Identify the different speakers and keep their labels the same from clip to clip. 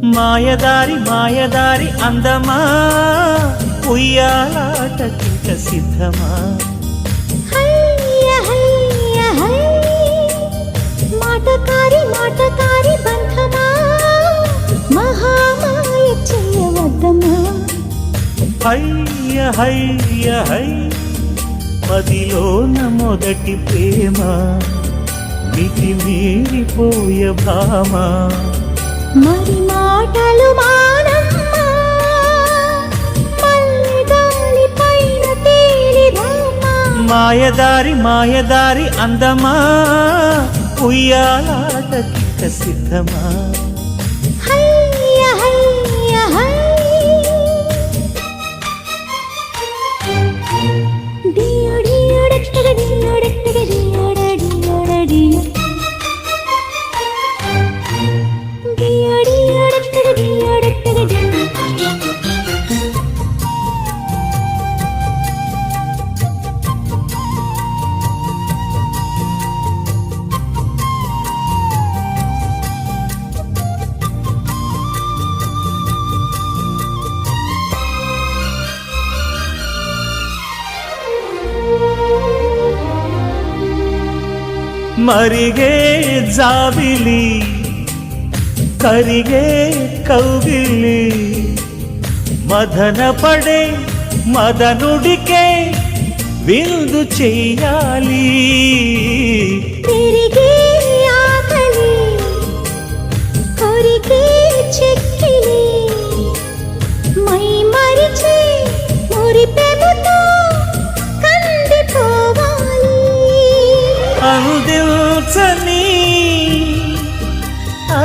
Speaker 1: మాయదారి మాయదారి అందమా? ఉయ్యాలాటకింక సిద్ధమా?
Speaker 2: మాటకారి మాటకారి బంధమా? మహామాయ చెయ్యవద్దమా
Speaker 1: హయ్య హయ్య హై మదిలోన మొదటి ప్రేమ. మితి మీరిపోయ భామ.
Speaker 2: మరి మాటలు మానమ్మా. పైన
Speaker 1: మాయదారి మాయదారి అందమా? ఉయ్యాలాటకింక సిద్ధమా?
Speaker 2: హయ్య హయ్య హై
Speaker 1: మరిగే జాబిలి కరిగే కౌగిలి. మదన పడే మదనుడికే విందు చెయ్యాలి
Speaker 2: తిరిగే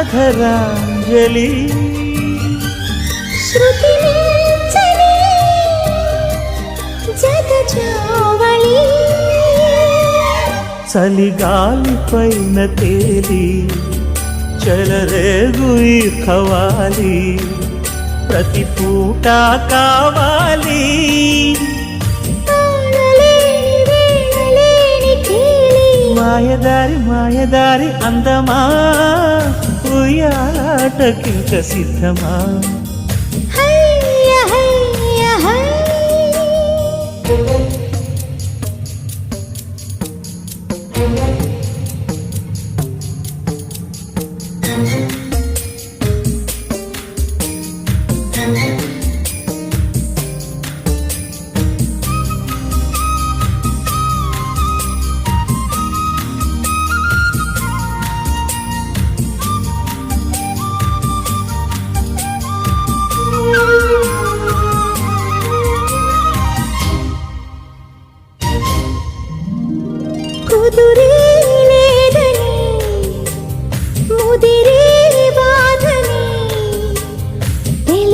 Speaker 1: అధరాంజలి
Speaker 2: శృతి మించని జగజావళి.
Speaker 1: చలిగాలి పైన తేలి చలరేగు ఈ ఖవాలి. ప్రతి పూట కావాలి. మాయదారి మాయదారి అందమా? ఉయ్యాటకింక సిద్ధమా?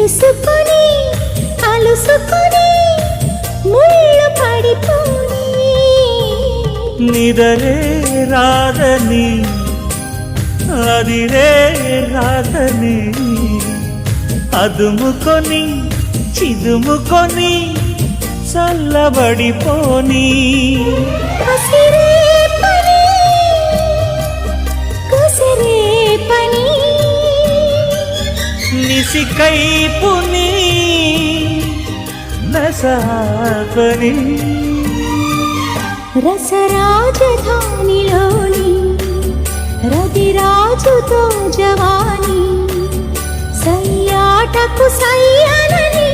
Speaker 2: తెలుసుకొని అలుసుకొని ముళ్ళు పడిపోని.
Speaker 1: నిదరే రాదని అదిరే రాదని అదుముకొని చిదుముకొని చల్లబడిపోని. నిసికైపుని నసాపని.
Speaker 2: రసరాజధానిలోని రతిరాజుతో జవాని సయ్యాటకు సయ్యనని.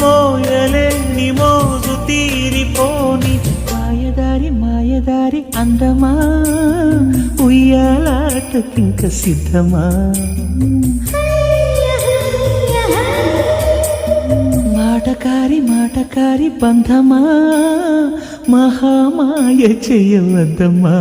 Speaker 1: మోయలేని మోజు తీరిపోని మాయదారి మాయదారి అందమా. ఉయ్యాలాటకింక సిద్ధమా. మాటకారి మాటకారి బంధమా? మహామాయ చేయవద్దమ్మా.